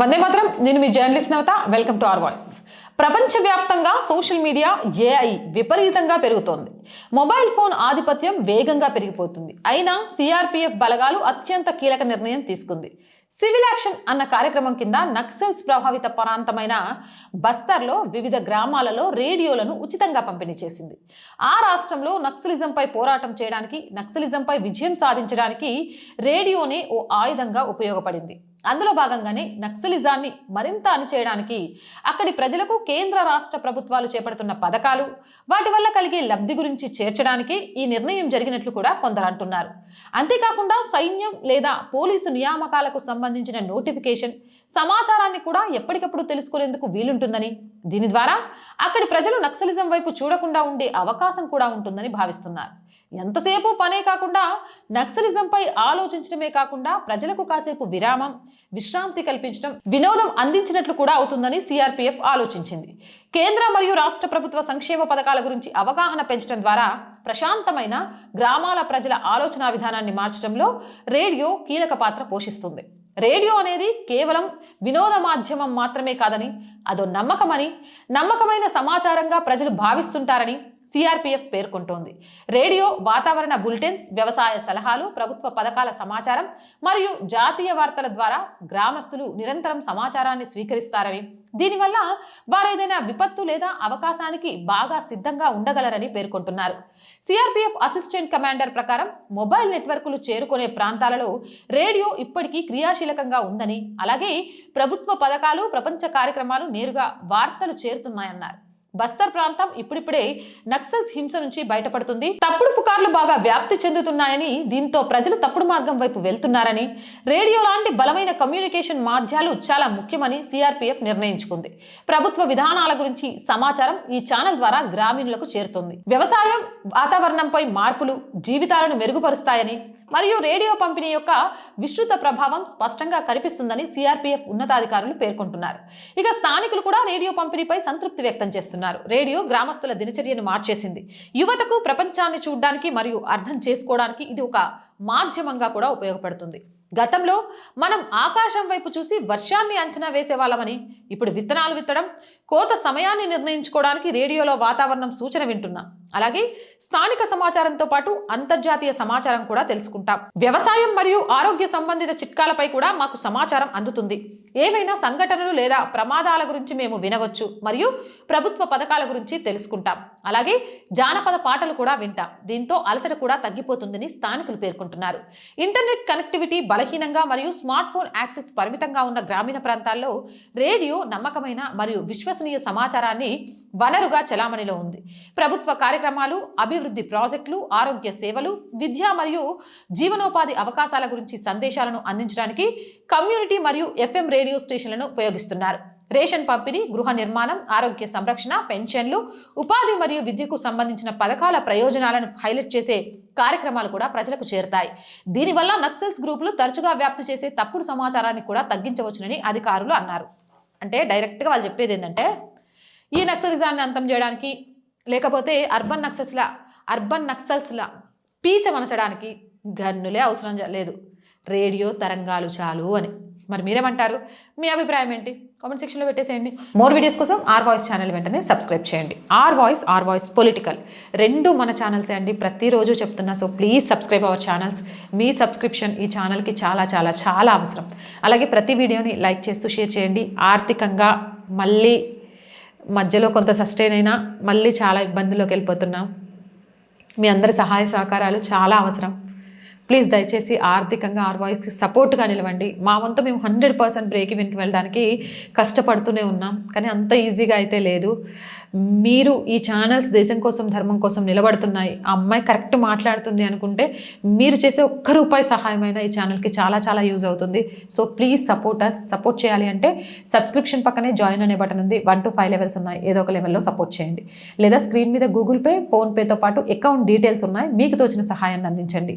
వందే మాత్రం. నేను మీ journalist Navata. Welcome to R Voice. ప్రపంచవ్యాప్తంగా సోషల్ మీడియా ఏఐ విపరీతంగా పెరుగుతోంది. మొబైల్ ఫోన్ ఆధిపత్యం వేగంగా పెరిగిపోతుంది. అయినా సిఆర్పిఎఫ్ బలగాలు అత్యంత కీలక నిర్ణయం తీసుకుంది. సివిల్ యాక్షన్ అన్న కార్యక్రమం కింద నక్సల్స్ ప్రభావిత ప్రాంతమైన బస్తర్లో వివిధ గ్రామాలలో రేడియోలను ఉచితంగా పంపిణీ చేసింది. ఆ రాష్ట్రంలో నక్సలిజంపై పోరాటం చేయడానికి నక్సలిజంపై విజయం సాధించడానికి రేడియోనే ఓ ఆయుధంగా ఉపయోగపడింది. అందులో భాగంగానే నక్సలిజాన్ని మరింత అణిచేయడానికి అక్కడి ప్రజలకు కేంద్ర రాష్ట్ర ప్రభుత్వాలు చేపడుతున్న పథకాలు వాటి వల్ల కలిగే లబ్ధి గురించి చేర్చడానికి ఈ నిర్ణయం జరిగినట్లు కూడా కొందరు అంటున్నారు. అంతేకాకుండా సైన్యం లేదా పోలీసు నియామకాలకు సంబంధించిన నోటిఫికేషన్ సమాచారాన్ని కూడా ఎప్పటికప్పుడు తెలుసుకునేందుకు వీలుంటుందని దీని ద్వారా అక్కడి ప్రజలు నక్సలిజం వైపు చూడకుండా ఉండే అవకాశం కూడా ఉంటుందని భావిస్తున్నారు. ఎంతసేపు పనే కాకుండా నక్సలిజంపై ఆలోచించడమే కాకుండా ప్రజలకు కాసేపు విరామం విశ్రాంతి కల్పించడం వినోదం అందించినట్లు కూడా అవుతుందని సిఆర్పిఎఫ్ ఆలోచించింది. కేంద్ర మరియు రాష్ట్ర ప్రభుత్వ సంక్షేమ పథకాల గురించి అవగాహన పెంచడం ద్వారా ప్రశాంతమైన గ్రామాల ప్రజల ఆలోచన విధానాన్ని మార్చడంలో రేడియో కీలక పాత్ర పోషిస్తుంది. రేడియో అనేది కేవలం వినోద మాధ్యమం మాత్రమే కాదని అదో నమ్మకమని నమ్మకమైన సమాచారంగా ప్రజలు భావిస్తుంటారని సిఆర్పీఎఫ్ పేర్కొంటోంది. రేడియో వాతావరణ బులెటిన్స్ వ్యవసాయ సలహాలు ప్రభుత్వ పథకాల సమాచారం మరియు జాతీయ వార్తల ద్వారా గ్రామస్తులు నిరంతరం సమాచారాన్ని స్వీకరిస్తారని. దీనివల్ల వారేదైనా విపత్తు లేదా అవకాశానికి బాగా సిద్ధంగా ఉండగలరని పేర్కొంటున్నారు. సిఆర్పీఎఫ్ అసిస్టెంట్ కమాండర్ ప్రకారం మొబైల్ నెట్వర్క్లు చేరుకునే ప్రాంతాలలో రేడియో ఇప్పటికీ క్రియాశీలకంగా ఉందని అలాగే ప్రభుత్వ పథకాలు ప్రపంచ కార్యక్రమాలు నేరుగా వార్తలు చేరుతున్నాయన్నారు. బస్తర్ ప్రాంతం ఇప్పుడిప్పుడే నక్సల్స్ హింస నుంచి బయటపడుతుంది. తప్పుడు పుకార్లు బాగా వ్యాప్తి చెందుతున్నాయని దీంతో ప్రజలు తప్పుడు మార్గం వైపు వెళ్తున్నారని రేడియో లాంటి బలమైన కమ్యూనికేషన్ మాధ్యాలు చాలా ముఖ్యమని సిఆర్పిఎఫ్ నిర్ణయించుకుంది. ప్రభుత్వ విధానాల గురించి సమాచారం ఈ ఛానల్ ద్వారా గ్రామీణులకు చేరుతుంది. వ్యవసాయం వాతావరణంపై మార్పులు జీవితాలను మెరుగుపరుస్తాయని మరియు రేడియో పంపిణీ యొక్క విస్తృత ప్రభావం స్పష్టంగా కనిపిస్తుందని సిఆర్పీఎఫ్ ఉన్నతాధికారులు పేర్కొంటున్నారు. ఇక స్థానికులు కూడా రేడియో పంపిణీపై సంతృప్తి వ్యక్తం చేస్తున్నారు. రేడియో గ్రామస్తుల దినచర్యను మార్చేసింది. యువతకు ప్రపంచాన్ని చూడడానికి మరియు అర్థం చేసుకోవడానికి ఇది ఒక మాధ్యమంగా కూడా ఉపయోగపడుతుంది. గతంలో మనం ఆకాశం వైపు చూసి వర్షాన్ని అంచనా వేసేవాళ్ళమని ఇప్పుడు విత్తనాలు విత్తడం కోత సమయాన్ని నిర్ణయించుకోవడానికి రేడియోలో వాతావరణం సూచన వింటున్నాం. అలాగే స్థానిక సమాచారంతో పాటు అంతర్జాతీయ సమాచారం కూడా తెలుసుకుంటాం. వ్యవసాయం మరియు ఆరోగ్య సంబంధిత చిట్కాలపై కూడా మాకు సమాచారం అందుతుంది. ఏవైనా సంఘటనలు లేదా ప్రమాదాల గురించి మేము వినవచ్చు మరియు ప్రభుత్వ పథకాల గురించి తెలుసుకుంటాం. అలాగే జానపద పాటలు కూడా వింటాం. దీంతో అలసట కూడా తగ్గిపోతుందని స్థానికులు పేర్కొంటున్నారు. ఇంటర్నెట్ కనెక్టివిటీ బలహీనంగా మరియు స్మార్ట్ ఫోన్ యాక్సెస్ పరిమితంగా ఉన్న గ్రామీణ ప్రాంతాల్లో రేడియో నమ్మకమైన మరియు విశ్వసనీయ సమాచారాన్ని వనరుగా చలామణిలో ఉంది. ప్రభుత్వ కార్యక్రమాలు అభివృద్ధి ప్రాజెక్టులు ఆరోగ్య సేవలు విద్య మరియు జీవనోపాధి అవకాశాల గురించి సందేశాలను అందించడానికి కమ్యూనిటీ మరియు ఎఫ్ఎం రేడియో స్టేషన్లను ఉపయోగిస్తున్నారు. రేషన్ పంపిణీ గృహ నిర్మాణం ఆరోగ్య సంరక్షణ పెన్షన్లు ఉపాధి మరియు విద్యకు సంబంధించిన పథకాల ప్రయోజనాలను హైలైట్ చేసే కార్యక్రమాలు కూడా ప్రజలకు చేరుతాయి. దీనివల్ల నక్సల్స్ గ్రూపులు తరచుగా వ్యాప్తి చేసే తప్పుడు సమాచారాన్ని కూడా తగ్గించవచ్చునని అధికారులు అన్నారు. అంటే డైరెక్ట్గా వాళ్ళు చెప్పేది ఏంటంటే ఈ నక్సలిజాన్ని అంతం చేయడానికి లేకపోతే అర్బన్ నక్సల్స్ల అర్బన్ నక్సల్స్ల పీచ మనచడానికి గన్నులే అవసరం లేదు. రేడియో తరంగాలు చాలు అని. మరి మీరేమంటారు? మీ అభిప్రాయం ఏంటి? కామెంట్ సెక్షన్లో పెట్టేసేయండి. మోర్ వీడియోస్ కోసం ఆర్ వాయిస్ ఛానల్ వెంటనే సబ్స్క్రైబ్ చేయండి. R Voice R Voice political రెండు మన ఛానల్సే అండి. ప్రతిరోజు చెప్తున్నా so please subscribe our channels. Me subscription ఈ ఛానల్కి చాలా చాలా చాలా అవసరం. అలాగే ప్రతి వీడియోని లైక్ చేస్తూ షేర్ చేయండి. ఆర్థికంగా మళ్ళీ మధ్యలో కొంత సస్టైన్ అయినా మళ్ళీ చాలా ఇబ్బందుల్లోకి వెళ్ళిపోతున్నాం. మీ అందరి సహాయ సహకారాలు చాలా అవసరం. ప్లీజ్ దయచేసి ఆర్థికంగా ఆర్వాయ్స్కి సపోర్ట్గా నిలవండి. మా వంతు మేము హండ్రెడ్ పర్సెంట్ బ్రేక్ ఈవెన్కి వెళ్ళడానికి కష్టపడుతూనే ఉన్నాం. కానీ అంత ఈజీగా అయితే లేదు. మీరు ఈ ఛానల్స్ దేశం కోసం ధర్మం కోసం నిలబడుతున్నాయి. ఆ అమ్మాయి కరెక్ట్ మాట్లాడుతుంది అనుకుంటే మీరు చేసే ఒక్క రూపాయి సహాయమైన ఈ ఛానల్కి చాలా చాలా యూజ్ అవుతుంది. So please support us support చేయాలి అంటే సబ్స్క్రిప్షన్ పక్కనే జాయిన్ అనే బటన్ ఉంది. వన్ టు ఫైవ్ లెవెల్స్ ఉన్నాయి. ఏదో ఒక లెవెల్లో సపోర్ట్ చేయండి. లేదా స్క్రీన్ మీద గూగుల్ పే ఫోన్పేతో పాటు అకౌంట్ డీటెయిల్స్ ఉన్నాయి. మీకు తోచిన సహాయాన్ని అందించండి.